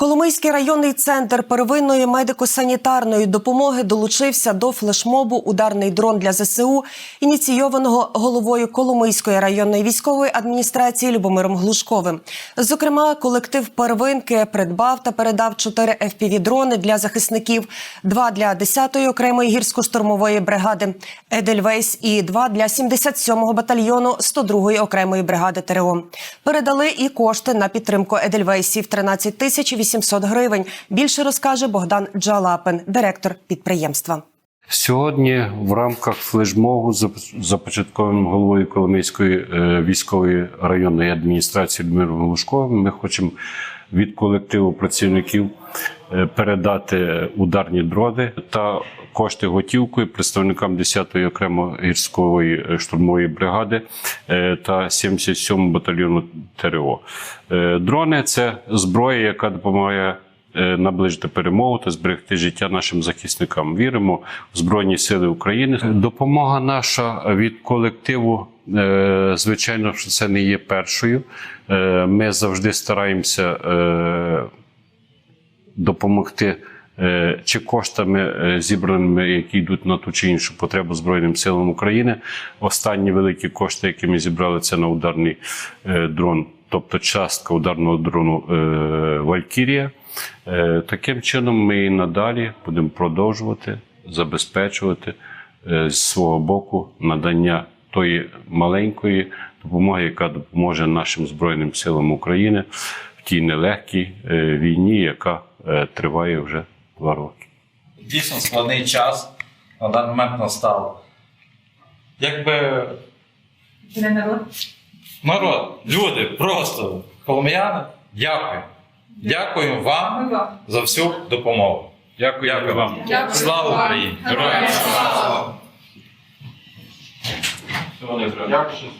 Коломийський районний центр первинної медико-санітарної допомоги долучився до флешмобу Ударний дрон для ЗСУ, ініційованого головою Коломийської районної військової адміністрації Любомиром Глушковим. Зокрема, колектив первинки придбав та передав 4 FPV-дрони для захисників, два для 10-ї окремої гірсько-штурмової бригади Едельвейс і два для 77-го батальйону 102-ї окремої бригади ТРО. Передали і кошти на підтримку Едельвейсів 13 тисяч 800 гривень. Більше розкаже Богдан Джалапин, директор підприємства. Сьогодні в рамках флешмогу започатковим головою Коломийської е, військової районної адміністрації Людмиром Глушковим ми хочемо від колективу працівників передати ударні дрони та кошти готівкою представникам 10-ї окремо гірської е, штурмової бригади е, та 77-му батальйону ТРО. Е, Дрони це зброя, яка допомагає е, наближити перемогу та зберегти життя нашим захисникам. Віримо в Збройні Сили України. Допомога наша від колективу. е, Звичайно, що це не є першою. Е, Ми завжди стараємося е, допомогти е, чи коштами е, зібраними, які йдуть на ту чи іншу потребу Збройним силам України. Останні великі кошти, які ми зібрали, це на ударний е, дрон, тобто частка ударного дрону Валькірія. Таким чином, ми і надалі будемо продовжувати забезпечувати з свого боку надання тої маленької допомоги, яка допоможе нашим Збройним силам України в тій нелегкій війні, яка триває вже два роки. дійсно складний час на даний момент настав. Якби народ, люди, просто коломияни, дякую. Дякую вам за всю допомогу. Дякую, дякую вам. Дякую. Слава Україні! Героям слава! Слава. Всього найкращого.